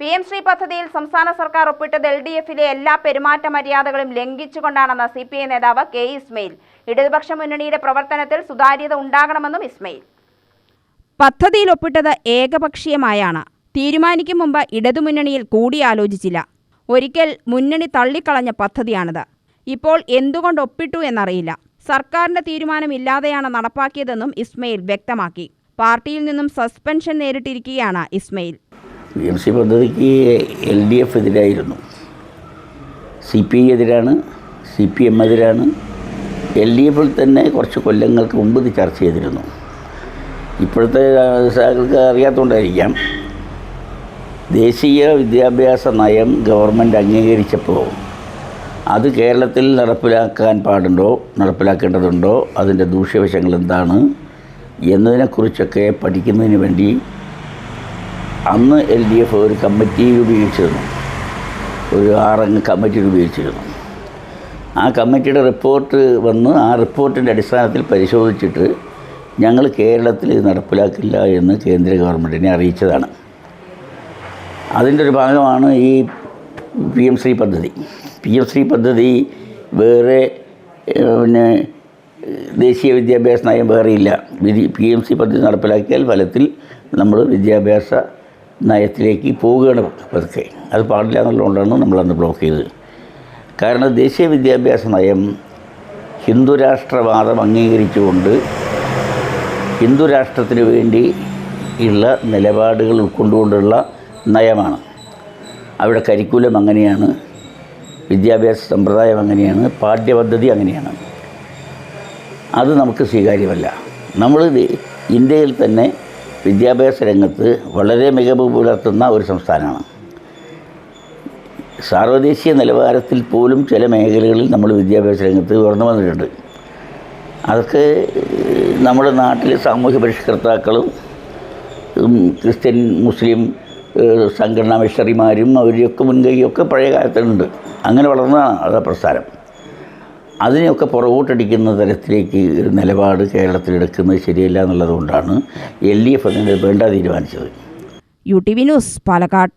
P M Shri പദ്ധതിയിൽ സംസ്ഥാന സർക്കാർ ഒപ്പിട്ടത് എൽ ഡി എഫിലെ എല്ലാ പെരുമാറ്റ മര്യാദകളും ലംഘിച്ചുകൊണ്ടാണെന്ന് സി പി ഐ നേതാവ് കെ ഇസ്മയിൽ. ഇടതുപക്ഷ മുന്നണിയുടെ പ്രവർത്തനത്തിൽ സുതാര്യത ഉണ്ടാകണമെന്നും ഇസ്മയിൽ. പദ്ധതിയിൽ ഒപ്പിട്ടത് ഏകപക്ഷീയമായാണ്. തീരുമാനിക്കും മുമ്പ് ഇടതുമുന്നണിയിൽ കൂടിയാലോചിച്ചില്ല. ഒരിക്കൽ മുന്നണി തള്ളിക്കളഞ്ഞ പദ്ധതിയാണിത്. ഇപ്പോൾ എന്തുകൊണ്ട് ഒപ്പിട്ടു എന്നറിയില്ല. സർക്കാരിന്റെ തീരുമാനമില്ലാതെയാണ് നടപ്പാക്കിയതെന്നും ഇസ്മയിൽ വ്യക്തമാക്കി. പാർട്ടിയിൽ നിന്നും സസ്പെൻഷൻ നേരിട്ടിരിക്കുകയാണ് ഇസ്മയിൽ. പി എം സി പദ്ധതിക്ക് എൽ ഡി എഫ് എതിരായിരുന്നു. സി പി ഐ എതിരാണ് സി പി എം എതിരാണ്. എൽ ഡി എഫിൽ തന്നെ കുറച്ച് കൊല്ലങ്ങൾക്ക് മുമ്പ് ഇത് ചർച്ച ചെയ്തിരുന്നു. ഇപ്പോഴത്തെ സാഹചര്യങ്ങൾക്ക് അറിയാത്തതുകൊണ്ടായിരിക്കാം ദേശീയ വിദ്യാഭ്യാസ നയം ഗവൺമെന്റ് അംഗീകരിച്ചപ്പോൾ അത് കേരളത്തിൽ നടപ്പിലാക്കാൻ പാടുണ്ടോ നടപ്പിലാക്കേണ്ടതുണ്ടോ അതിന്റെ ദൂഷ്യവശങ്ങൾ എന്താണ് എന്നതിനെക്കുറിച്ചൊക്കെ പഠിക്കുന്നതിന് വേണ്ടി അന്ന് എൽ ഡി എഫ് ഒരു കമ്മിറ്റി രൂപീകരിച്ചിരുന്നു. ഒരു ആറംഗ കമ്മിറ്റി രൂപീകരിച്ചിരുന്നു. ആ കമ്മിറ്റിയുടെ റിപ്പോർട്ട് വന്ന് ആ റിപ്പോർട്ടിന്റെ അടിസ്ഥാനത്തിൽ പരിശോധിച്ചിട്ട് ഞങ്ങൾ കേരളത്തിൽ ഇത് നടപ്പിലാക്കില്ല എന്ന് കേന്ദ്ര ഗവൺമെന്റിനെ അറിയിച്ചതാണ്. അതിന്റെ ഒരു ഭാഗമാണ് ഈ പി എം ശ്രീ പദ്ധതി. പി എം ശ്രീ പദ്ധതി വേറെ പിന്നെ ദേശീയ വിദ്യാഭ്യാസ നയം വേറെയില്ല പി എം സി പദ്ധതി നടപ്പിലാക്കിയാൽ ഫലത്തിൽ നമ്മൾ വിദ്യാഭ്യാസ നയത്തിലേക്ക് പോവുകയാണ് പതുക്കെ. അത് പാടില്ല എന്നുള്ളതുകൊണ്ടാണ് നമ്മളന്ന് ബ്ലോക്ക് ചെയ്തത്. കാരണം ദേശീയ വിദ്യാഭ്യാസ നയം ഹിന്ദുരാഷ്ട്രവാദം അംഗീകരിച്ചുകൊണ്ട് ഹിന്ദുരാഷ്ട്രത്തിന് വേണ്ടി ഉള്ള നിലപാടുകൾ ഉൾക്കൊണ്ടുകൊണ്ടുള്ള നയമാണ്. അവിടെ കരിക്കുലം അങ്ങനെയാണ് വിദ്യാഭ്യാസ സമ്പ്രദായം അങ്ങനെയാണ് പാഠ്യപദ്ധതി അങ്ങനെയാണ്. അത് നമുക്ക് സ്വീകാര്യമല്ല. നമ്മൾ ഇന്ത്യയിൽ തന്നെ വിദ്യാഭ്യാസ രംഗത്ത് വളരെ മികവ് പുലർത്തുന്ന ഒരു സംസ്ഥാനമാണ്. സാർവദേശീയ നിലവാരത്തിൽ പോലും ചില മേഖലകളിൽ നമ്മൾ വിദ്യാഭ്യാസ രംഗത്ത് ഉയർന്നു വന്നിട്ടുണ്ട്. അതൊക്കെ നമ്മുടെ നാട്ടിലെ സാമൂഹ്യ പരിഷ്കർത്താക്കളും ക്രിസ്ത്യൻ മുസ്ലിം സംഘടനാ മിഷണറിമാരും അവരെയൊക്കെ മുൻകൈയൊക്കെ പഴയ കാലത്തുണ്ട്. അങ്ങനെ വളർന്നതാണ് അത് പ്രസ്ഥാനം. അതിനെയൊക്കെ പുറകോട്ടടിക്കുന്ന തരത്തിലേക്ക് ഒരു നിലപാട് കേരളത്തിലെടുക്കുന്നത് ശരിയല്ല എന്നുള്ളതുകൊണ്ടാണ് എൽ ഡി എഫ് അതിന് വേണ്ട തീരുമാനിച്ചത്. U T V news Palakkad.